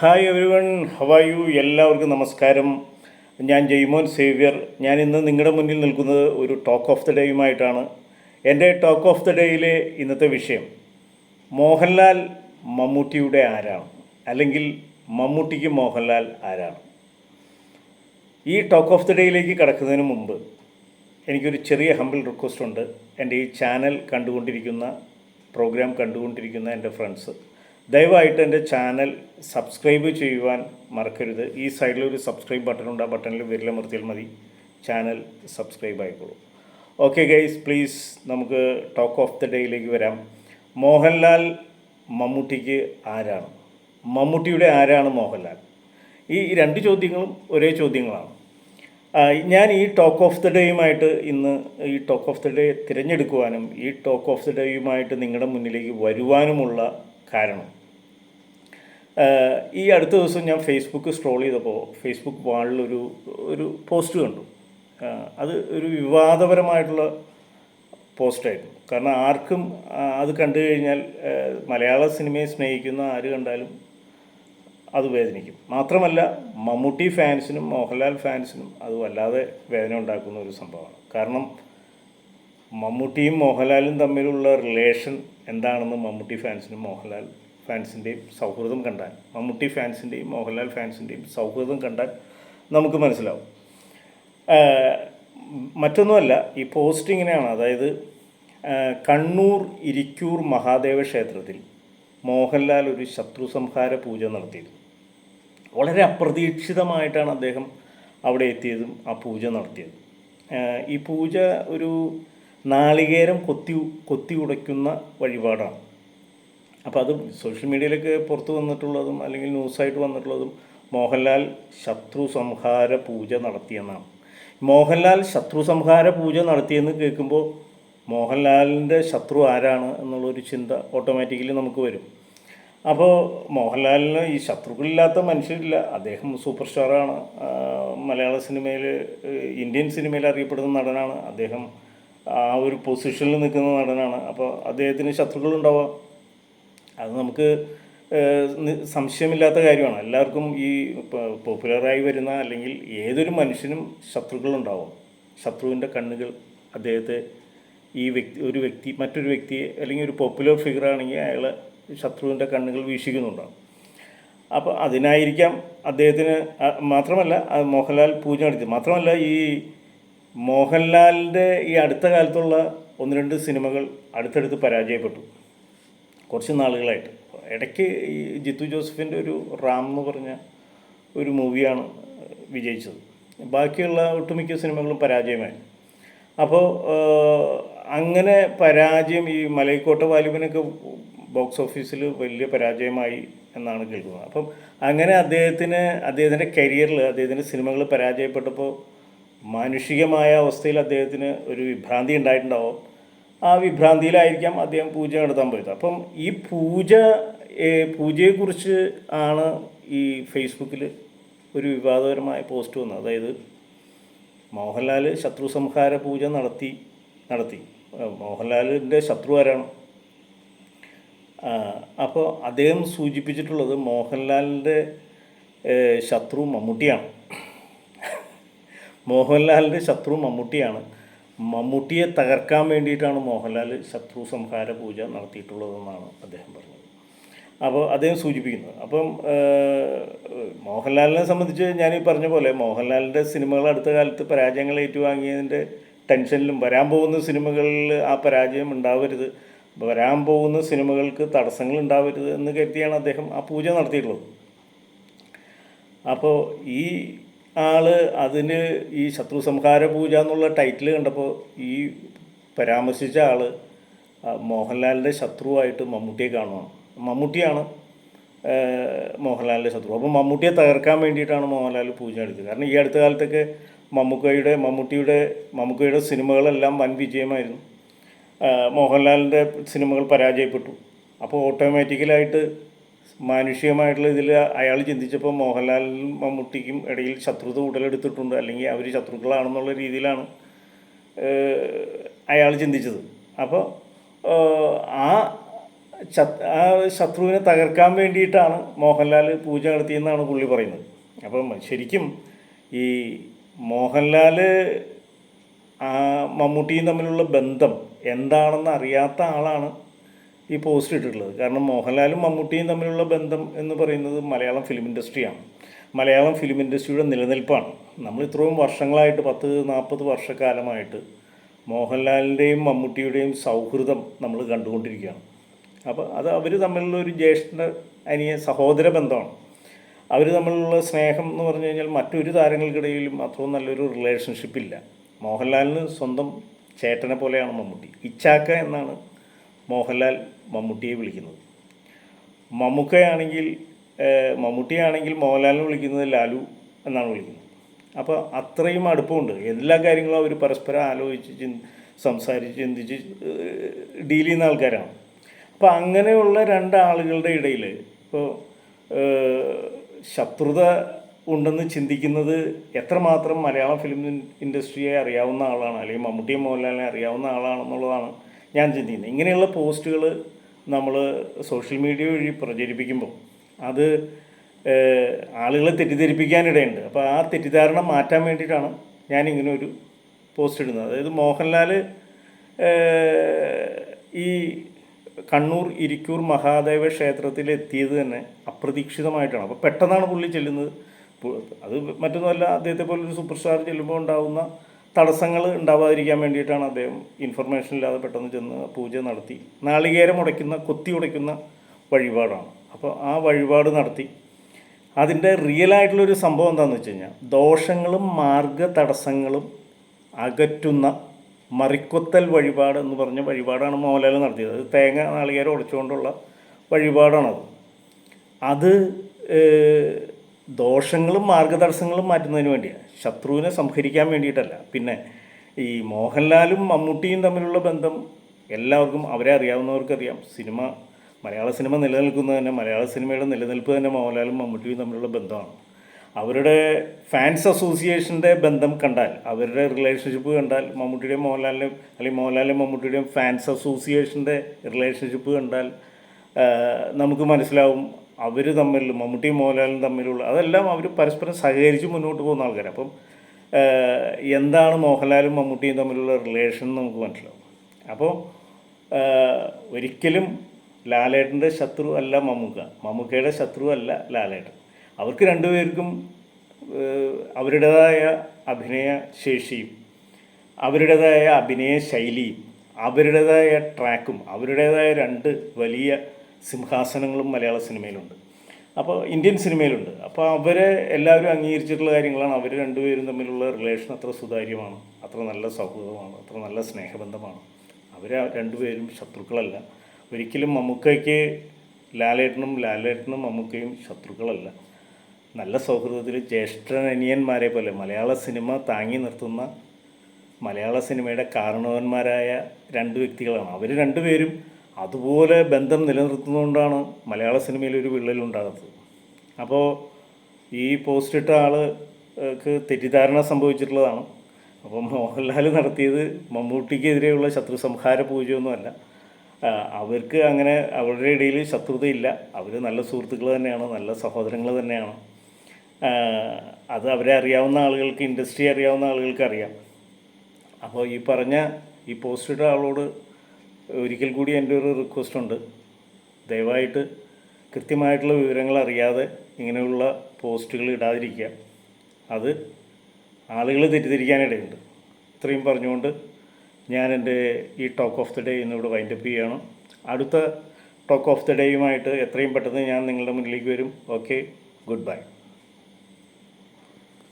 Hi every one ഹവായു എല്ലാവർക്കും നമസ്കാരം. ഞാൻ ജയ്മോൻ സേവ്യർ. ഞാൻ ഇന്ന് നിങ്ങളുടെ മുന്നിൽ നിൽക്കുന്നത് ഒരു ടോക്ക് ഓഫ് ദ ഡേയുമായിട്ടാണ് എന്റെ ടോക്ക് ഓഫ് ദ ഡേയിലെ ഇന്നത്തെ വിഷയം മോഹൻലാൽ മമ്മൂട്ടിയുടെ ആരാണ്? അല്ലെങ്കിൽ മമ്മൂട്ടിക്ക് മോഹൻലാൽ ആരാണ്? ഈ ടോക്ക് ഓഫ് ദ ഡേയിലേക്ക് കടക്കുന്നതിന് മുമ്പ് എനിക്കൊരു ചെറിയ ഹമ്പിൾ റിക്വസ്റ്റ് ഉണ്ട്. എന്റെ ഈ ചാനൽ കണ്ടുകൊണ്ടിരിക്കുന്ന പ്രോഗ്രാം കണ്ടുകൊണ്ടിരിക്കുന്ന എന്റെ ഫ്രണ്ട്സ് ദയവായിട്ട് എന്റെ ചാനൽ സബ്സ്ക്രൈബ് ചെയ്യുവാൻ മറക്കരുത്. ഈ സൈഡിൽ ഒരു സബ്സ്ക്രൈബ് ബട്ടൺ ഉണ്ട് ആ ബട്ടണിൽ വിരലമർത്തിയാൽ മതി. ചാനൽ സബ്സ്ക്രൈബ് ആയിക്കോളൂ. ഓക്കെ ഗൈസ് പ്ലീസ് നമുക്ക് ടോക്ക് ഓഫ് ദ ഡേയിലേക്ക് വരാം. മോഹൻലാൽ മമ്മൂട്ടിക്ക് ആരാണ്? മമ്മൂട്ടിയുടെ ആരാണ് മോഹൻലാൽ? ഈ രണ്ട് ചോദ്യങ്ങളും ഒരേ ചോദ്യങ്ങളാണ്. ഞാൻ ഈ ടോക്ക് ഓഫ് ദ ഡേയുമായിട്ട് ഇന്ന് ഈ ടോക്ക് ഓഫ് ദ ഡേ തിരഞ്ഞെടുക്കുവാനും ഈ ടോക്ക് ഓഫ് ദ ഡേയുമായിട്ട് നിങ്ങളുടെ മുന്നിലേക്ക് വരുവാനുമുള്ള കാരണം. ഈ അടുത്ത ദിവസം ഞാൻ ഫേസ്ബുക്ക് സ്ട്രോൾ ചെയ്തപ്പോൾ ഫേസ്ബുക്ക് വാളിൽ ഒരു ഒരു പോസ്റ്റ് കണ്ടു അത് ഒരു വിവാദപരമായിട്ടുള്ള പോസ്റ്റായിരുന്നു കാരണം ആർക്കും അത് കണ്ടു കഴിഞ്ഞാൽ മലയാള സിനിമയെ സ്നേഹിക്കുന്ന ആര് കണ്ടാലും അത് വേദനിക്കും. മാത്രമല്ല മമ്മൂട്ടി ഫാൻസിനും മോഹൻലാൽ ഫാൻസിനും അത് വല്ലാതെ വേദന ഉണ്ടാക്കുന്ന ഒരു സംഭവമാണ്. കാരണം മമ്മൂട്ടിയും മോഹൻലാലും തമ്മിലുള്ള റിലേഷൻ എന്താണെന്ന് മമ്മൂട്ടി ഫാൻസിനും മോഹൻലാൽ ഫാൻസിന്റെയും സൗഹൃദം കണ്ടാൽ മമ്മൂട്ടി ഫാൻസിന്റെയും മോഹൻലാൽ ഫാൻസിന്റെയും സൗഹൃദം കണ്ടാൽ നമുക്ക് മനസ്സിലാവും. മറ്റൊന്നുമല്ല ഈ പോസ്റ്റ് ഇങ്ങനെയാണ് അതായത് കണ്ണൂർ ഇരിക്കൂർ മഹാദേവ ക്ഷേത്രത്തിൽ മോഹൻലാൽ ഒരു ശത്രു സംഹാര പൂജ നടത്തിയിരുന്നു വളരെ അപ്രതീക്ഷിതമായിട്ടാണ് അദ്ദേഹം അവിടെ എത്തിയതും ആ പൂജ നടത്തിയത്. ഈ പൂജ ഒരു നാളികേരം കൊത്തി കൊത്തി ഉടയ്ക്കുന്ന വഴിപാടാണ്. അപ്പോൾ അത് സോഷ്യൽ മീഡിയയിലൊക്കെ പുറത്ത് വന്നിട്ടുള്ളതും അല്ലെങ്കിൽ ന്യൂസായിട്ട് വന്നിട്ടുള്ളതും മോഹൻലാൽ ശത്രു സംഹാര പൂജ നടത്തിയെന്നാണ്. മോഹൻലാൽ ശത്രു സംഹാര പൂജ നടത്തിയെന്ന് കേൾക്കുമ്പോൾ മോഹൻലാലിന്റെ ശത്രു ആരാണ് എന്നുള്ളൊരു ചിന്ത ഓട്ടോമാറ്റിക്കലി നമുക്ക് വരും. അപ്പോൾ മോഹൻലാലിന് ഈ ശത്രുക്കളില്ലാത്ത മനുഷ്യരില്ല. അദ്ദേഹം സൂപ്പർ സ്റ്റാറാണ് മലയാള സിനിമയിൽ ഇന്ത്യൻ സിനിമയിൽ അറിയപ്പെടുന്ന നടനാണ്. അദ്ദേഹം ആ ഒരു പൊസിഷനിൽ നിൽക്കുന്ന നടനാണ്. അപ്പോൾ അദ്ദേഹത്തിന് ശത്രുക്കളുണ്ടാവാം അത് നമുക്ക് സംശയമില്ലാത്ത കാര്യമാണ്. എല്ലാവർക്കും ഈ പോപ്പുലറായി വരുന്ന അല്ലെങ്കിൽ ഏതൊരു മനുഷ്യനും ശത്രുക്കളുണ്ടാവും ശത്രുവിന്റെ കണ്ണുകൾ അദ്ദേഹത്തെ ഈ വ്യക്തി ഒരു വ്യക്തി മറ്റൊരു വ്യക്തിയെ അല്ലെങ്കിൽ ഒരു പോപ്പുലർ ഫിഗർ ആണെങ്കിൽ അയാൾ ശത്രുവിന്റെ കണ്ണുകൾ വീക്ഷിക്കുന്നുണ്ടാവും അപ്പോൾ അതിനായിരിക്കാം അദ്ദേഹത്തിന് മാത്രമല്ല മോഹൻലാൽ പൂജ നടത്തി. മാത്രമല്ല ഈ മോഹൻലാലിന്റെ ഈ അടുത്ത കാലത്തുള്ള ഒന്ന് രണ്ട് സിനിമകൾ അടുത്തടുത്ത് പരാജയപ്പെട്ടു. കുറച്ച് നാളുകളായിട്ട്. ഇടയ്ക്ക് ഈ ജിത്തു ജോസഫിന്റെ ഒരു റാം എന്ന് പറഞ്ഞ ഒരു മൂവിയാണ് വിജയിച്ചത്. ബാക്കിയുള്ള ഒട്ടുമിക്ക സിനിമകളും പരാജയമായി. അപ്പോൾ അങ്ങനെ പരാജയം ഈ മലൈക്കോട്ട വാലിബനൊക്കെ ബോക്സ് ഓഫീസിൽ വലിയ പരാജയമായി എന്നാണ് കേൾക്കുന്നത്. അപ്പം അങ്ങനെ അദ്ദേഹത്തിന് അദ്ദേഹത്തിന്റെ കരിയറിൽ അദ്ദേഹത്തിന്റെ സിനിമകൾ പരാജയപ്പെട്ടപ്പോൾ മാനുഷികമായ അവസ്ഥയിൽ അദ്ദേഹത്തിന് ഒരു വിഭ്രാന്തി ഉണ്ടായിട്ടുണ്ടാവും. ആ വിഭ്രാന്തിയിലായിരിക്കാം അദ്ദേഹം പൂജ നടത്താൻ പോയത്. അപ്പം ഈ പൂജ പൂജയെക്കുറിച്ച് ആണ് ഈ ഫേസ്ബുക്കിൽ ഒരു വിവാദപരമായ പോസ്റ്റ് വന്നത്. അതായത് മോഹൻലാൽ ശത്രു സംഹാര പൂജ നടത്തി നടത്തി. മോഹൻലാലിന്റെ ശത്രു ആരാണ്? അപ്പോൾ അദ്ദേഹം സൂചിപ്പിച്ചിട്ടുള്ളത് മോഹൻലാലിന്റെ ശത്രു മമ്മൂട്ടിയാണ്. മോഹൻലാലിന്റെ ശത്രു മമ്മൂട്ടിയാണ്. മമ്മൂട്ടിയെ തകർക്കാൻ വേണ്ടിയിട്ടാണ് മോഹൻലാൽ ശത്രു സംഹാര പൂജ നടത്തിയിട്ടുള്ളതെന്നാണ് അദ്ദേഹം പറഞ്ഞത്. അപ്പോൾ അദ്ദേഹം സൂചിപ്പിക്കുന്നത്. അപ്പം മോഹൻലാലിനെ സംബന്ധിച്ച് ഞാൻ ഈ പറഞ്ഞ പോലെ മോഹൻലാലിന്റെ സിനിമകൾ അടുത്ത കാലത്ത് പരാജയങ്ങൾ ഏറ്റുവാങ്ങിയതിന്റെ ടെൻഷനിലും വരാൻ പോകുന്ന സിനിമകളിൽ ആ പരാജയം ഉണ്ടാവരുത്. വരാൻ പോകുന്ന സിനിമകൾക്ക് തടസ്സങ്ങൾ ഉണ്ടാവരുത് എന്ന് കരുതിയാണ് അദ്ദേഹം ആ പൂജ നടത്തിയിട്ടുള്ളത്. അപ്പോൾ ഈ ആൾ അതിന് ഈ ശത്രു സംഹാര പൂജ എന്നുള്ള ടൈറ്റിൽ കണ്ടപ്പോൾ ഈ പരാമർശിച്ച ആൾ ആ, മോഹൻലാലിന്റെ ശത്രുവായിട്ട് മമ്മൂട്ടിയെ കാണുകയാണ് മമ്മൂട്ടിയാണ് മോഹൻലാലിന്റെ ശത്രു. അപ്പോൾ മമ്മൂട്ടിയെ തകർക്കാൻ വേണ്ടിയിട്ടാണ് മോഹൻലാൽ പൂജ എടുത്തത്. കാരണം ഈ അടുത്ത കാലത്തൊക്കെ മമ്മൂക്കയുടെ മമ്മൂട്ടിയുടെ മമ്മൂക്കയുടെ സിനിമകളെല്ലാം വൻ വിജയമായിരുന്നു. മോഹൻലാലിന്റെ സിനിമകൾ പരാജയപ്പെട്ടു. അപ്പോൾ ഓട്ടോമാറ്റിക്കലായിട്ട് മാനുഷികമായിട്ടുള്ള ഇതിൽ അയാൾ ചിന്തിച്ചപ്പോൾ മോഹൻലാലിനും മമ്മൂട്ടിക്കും ഇടയിൽ ശത്രുത ഉടലെടുത്തിട്ടുണ്ട്. അല്ലെങ്കിൽ അവർ ശത്രുക്കളാണെന്നുള്ള രീതിയിലാണ് അയാൾ ചിന്തിച്ചത്. അപ്പോൾ ആ ആ ശത്രുവിനെ തകർക്കാൻ വേണ്ടിയിട്ടാണ് മോഹൻലാൽ പൂജ നടത്തിയെന്നാണ് പുള്ളി പറയുന്നത്. അപ്പം ശരിക്കും ഈ മോഹൻലാൽ മമ്മൂട്ടിയും തമ്മിലുള്ള ബന്ധം എന്താണെന്ന് അറിയാത്ത ആളാണ് ഈ പോസ്റ്റ് ഇട്ടിട്ടുള്ളത്. കാരണം മോഹൻലാലും മമ്മൂട്ടിയും തമ്മിലുള്ള ബന്ധം എന്ന് പറയുന്നത് മലയാളം ഫിലിം ഇൻഡസ്ട്രിയാണ് മലയാളം ഫിലിം ഇൻഡസ്ട്രിയുടെ നിലനിൽപ്പാണ്. നമ്മൾ ഇത്രയും വർഷങ്ങളായിട്ട് പത്ത് നാൽപ്പത് വർഷക്കാലമായിട്ട് മോഹൻലാലിന്റെയും മമ്മൂട്ടിയുടെയും സൗഹൃദം നമ്മൾ കണ്ടുകൊണ്ടിരിക്കുകയാണ്. അപ്പോൾ അത് അവർ തമ്മിലുള്ള ഒരു ജ്യേഷ്ഠ അനിയ സഹോദര ബന്ധമാണ്. അവർ തമ്മിലുള്ള സ്നേഹം എന്ന് പറഞ്ഞു കഴിഞ്ഞാൽ മറ്റൊരു താരങ്ങൾക്കിടയിലും അത്രയും നല്ലൊരു റിലേഷൻഷിപ്പില്ല മോഹൻലാലിന് സ്വന്തം ചേട്ടനെ പോലെയാണ് മമ്മൂട്ടി. ഇച്ചാക്ക എന്നാണ് മോഹൻലാൽ മമ്മൂട്ടിയെ വിളിക്കുന്നത്. മമ്മൂക്കയാണെങ്കിൽ മമ്മൂട്ടിയാണെങ്കിൽ മോഹൻലാലിനെ വിളിക്കുന്നത് ലാലു എന്നാണ് വിളിക്കുന്നത്. അപ്പോൾ അത്രയും അടുപ്പമുണ്ട്. എല്ലാ കാര്യങ്ങളും അവർ പരസ്പരം ആലോചിച്ച് ചി സംസാരിച്ച് ചിന്തിച്ച് ഡീൽ ചെയ്യുന്ന ആൾക്കാരാണ്. അപ്പോൾ അങ്ങനെയുള്ള രണ്ടാളുകളുടെ ഇടയിൽ ഇപ്പോൾ ശത്രുത ഉണ്ടെന്ന് ചിന്തിക്കുന്നത് എത്രമാത്രം മലയാളം ഫിലിം ഇൻഡസ്ട്രിയെ അറിയാവുന്ന ആളാണ് അല്ലെങ്കിൽ മമ്മൂട്ടിയും മോഹൻലാലിനെ അറിയാവുന്ന ആളാണെന്നുള്ളതാണ് ഞാൻ ചിന്തിക്കുന്നത് ഇങ്ങനെയുള്ള പോസ്റ്റുകൾ നമ്മൾ സോഷ്യൽ മീഡിയ വഴി പ്രചരിപ്പിക്കുമ്പോൾ അത് ആളുകളെ തെറ്റിദ്ധരിപ്പിക്കാനിടയുണ്ട്. അപ്പോൾ ആ തെറ്റിദ്ധാരണ മാറ്റാൻ വേണ്ടിയിട്ടാണ് ഞാൻ ഇങ്ങനെ ഒരു പോസ്റ്റ് ഇടുന്നത്. അതായത് മോഹൻലാൽ ഈ കണ്ണൂർ ഇരിക്കൂർ മഹാദേവ ക്ഷേത്രത്തിൽ എത്തിയത് തന്നെ അപ്രതീക്ഷിതമായിട്ടാണ്. അപ്പോൾ പെട്ടെന്നാണ് പുള്ളി ചെല്ലുന്നത്. അത് മറ്റൊന്നുമല്ല അദ്ദേഹത്തെ പോലൊരു സൂപ്പർ സ്റ്റാർ ചെല്ലുമ്പോൾ ഉണ്ടാകുന്ന തടസ്സങ്ങൾ ഉണ്ടാവാതിരിക്കാൻ വേണ്ടിയിട്ടാണ് അദ്ദേഹം ഇൻഫർമേഷൻ ഇല്ലാതെ പെട്ടെന്ന് ചെന്ന് പൂജ നടത്തി. നാളികേരം ഉടയ്ക്കുന്ന കൊത്തി ഉടയ്ക്കുന്ന വഴിപാടാണ്. അപ്പോൾ ആ വഴിപാട് നടത്തി. അതിന്റെ റിയൽ ആയിട്ടുള്ളൊരു സംഭവം എന്താണെന്ന് വെച്ച് കഴിഞ്ഞാൽ ദോഷങ്ങളും മാർഗ തടസ്സങ്ങളും അകറ്റുന്ന മറിക്കൊത്തൽ വഴിപാട് എന്ന് പറഞ്ഞ വഴിപാടാണ് മോഹൻലാൽ നടത്തിയത്. അത് തേങ്ങ നാളികേരം ഉടച്ചുകൊണ്ടുള്ള വഴിപാടാണത്. അത് ദോഷങ്ങളും മാർഗദർശങ്ങളും മാറ്റുന്നതിന് വേണ്ടിയാണ് ശത്രുവിനെ സംഹരിക്കാൻ വേണ്ടിയിട്ടല്ല. പിന്നെ ഈ മോഹൻലാലും മമ്മൂട്ടിയും തമ്മിലുള്ള ബന്ധം എല്ലാവർക്കും അവരെ അറിയാവുന്നവർക്കറിയാം സിനിമ മലയാള സിനിമ നിലനിൽക്കുന്നത് തന്നെ മലയാള സിനിമയുടെ നിലനിൽപ്പ് തന്നെ മോഹൻലാലും മമ്മൂട്ടിയും തമ്മിലുള്ള ബന്ധമാണ്. അവരുടെ ഫാൻസ് അസോസിയേഷന്റെ ബന്ധം കണ്ടാൽ അവരുടെ റിലേഷൻഷിപ്പ് കണ്ടാൽ മമ്മൂട്ടിയുടെയും മോഹൻലാലിന്റെയും അല്ലെങ്കിൽ മോഹൻലാലിന്റെയും മമ്മൂട്ടിയുടെയും ഫാൻസ് അസോസിയേഷന്റെ റിലേഷൻഷിപ്പ് കണ്ടാൽ നമുക്ക് മനസ്സിലാവും അവർ തമ്മിൽ മമ്മൂട്ടിയും മോഹൻലാലും തമ്മിലുള്ള അതെല്ലാം അവർ പരസ്പരം സഹകരിച്ച് മുന്നോട്ട് പോകുന്ന ആൾക്കാരാണ് അപ്പം എന്താണ് മോഹൻലാലും മമ്മൂട്ടിയും തമ്മിലുള്ള റിലേഷൻ നമുക്ക് മനസ്സിലാവും. അപ്പോൾ ഒരിക്കലും ലാലേട്ടന്റെ ശത്രു അല്ല മമ്മൂക്ക. മമ്മൂക്കയുടെ ശത്രു അല്ല ലാലേട്ടൻ. അവർക്ക് രണ്ടുപേർക്കും അവരുടേതായ അഭിനയ ശേഷിയും അവരുടേതായ അഭിനയ ശൈലിയും അവരുടേതായ ട്രാക്കും അവരുടേതായ രണ്ട് വലിയ സിംഹാസനങ്ങളും മലയാള സിനിമയിലുണ്ട്. അപ്പോൾ ഇന്ത്യൻ സിനിമയിലുണ്ട്. അപ്പോൾ അവരെ എല്ലാവരും അംഗീകരിച്ചിട്ടുള്ള കാര്യങ്ങളാണ്. അവർ രണ്ടുപേരും തമ്മിലുള്ള റിലേഷൻ അത്ര സുതാര്യമാണ് അത്ര നല്ല സൗഹൃദമാണ് അത്ര നല്ല സ്നേഹബന്ധമാണ്. അവർ രണ്ടുപേരും ശത്രുക്കളല്ല. ഒരിക്കലും മമ്മൂക്കയ്ക്ക് ലാലേട്ടനും ലാലേട്ടനും മമ്മൂക്കയും ശത്രുക്കളല്ല. നല്ല സൗഹൃദത്തിൽ ജ്യേഷ്ഠനനിയന്മാരെ പോലെ മലയാള സിനിമ താങ്ങി നിർത്തുന്ന മലയാള സിനിമയുടെ കാരണവന്മാരായ രണ്ട് വ്യക്തികളാണ്. അവർ രണ്ടുപേരും അതുപോലെ ബന്ധം നിലനിർത്തുന്നതുകൊണ്ടാണ് മലയാള സിനിമയിൽ ഒരു വിള്ളലുണ്ടാകുന്നത്. അപ്പോൾ ഈ പോസ്റ്റ് ഇട്ട ആൾക്ക് തെറ്റിദ്ധാരണ സംഭവിച്ചിട്ടുള്ളതാണ്. അപ്പം മോഹൻലാൽ നടത്തിയത് മമ്മൂട്ടിക്കെതിരെയുള്ള ശത്രു സംഹാര പൂജയൊന്നുമല്ല അവർക്ക് അങ്ങനെ അവരുടെ ഇടയിൽ ശത്രുതയില്ല. അവർ നല്ല സുഹൃത്തുക്കൾ തന്നെയാണ് നല്ല സഹോദരങ്ങൾ തന്നെയാണ്. അത് അവരെ അറിയാവുന്ന ആളുകൾക്ക് ഇൻഡസ്ട്രി അറിയാവുന്ന ആളുകൾക്ക് അറിയാം. അപ്പോൾ ഈ പറഞ്ഞ ഈ പോസ്റ്റ് ഇട്ട ആളോട് ഒരിക്കൽ കൂടി എന്റെ ഒരു റിക്വസ്റ്റ് ഉണ്ട്. ദയവായിട്ട് കൃത്യമായിട്ടുള്ള വിവരങ്ങൾ അറിയാതെ ഇങ്ങനെയുള്ള പോസ്റ്റുകൾ ഇടാതിരിക്കുക. അത് ആളുകൾ തെറ്റിദ്ധരിക്കാനിടയുണ്ട്. ഇത്രയും പറഞ്ഞുകൊണ്ട് ഞാൻ എന്റെ ഈ ടോക്ക് ഓഫ് ദി ഡേ ഇന്നിവിടെ വൈൻഡപ്പ് ചെയ്യുകയാണ്. അടുത്ത ടോക്ക് ഓഫ് ദി ഡേയുമായിട്ട് എത്രയും പെട്ടെന്ന് ഞാൻ നിങ്ങളുടെ മുന്നിലേക്ക് വരും. Okay good bye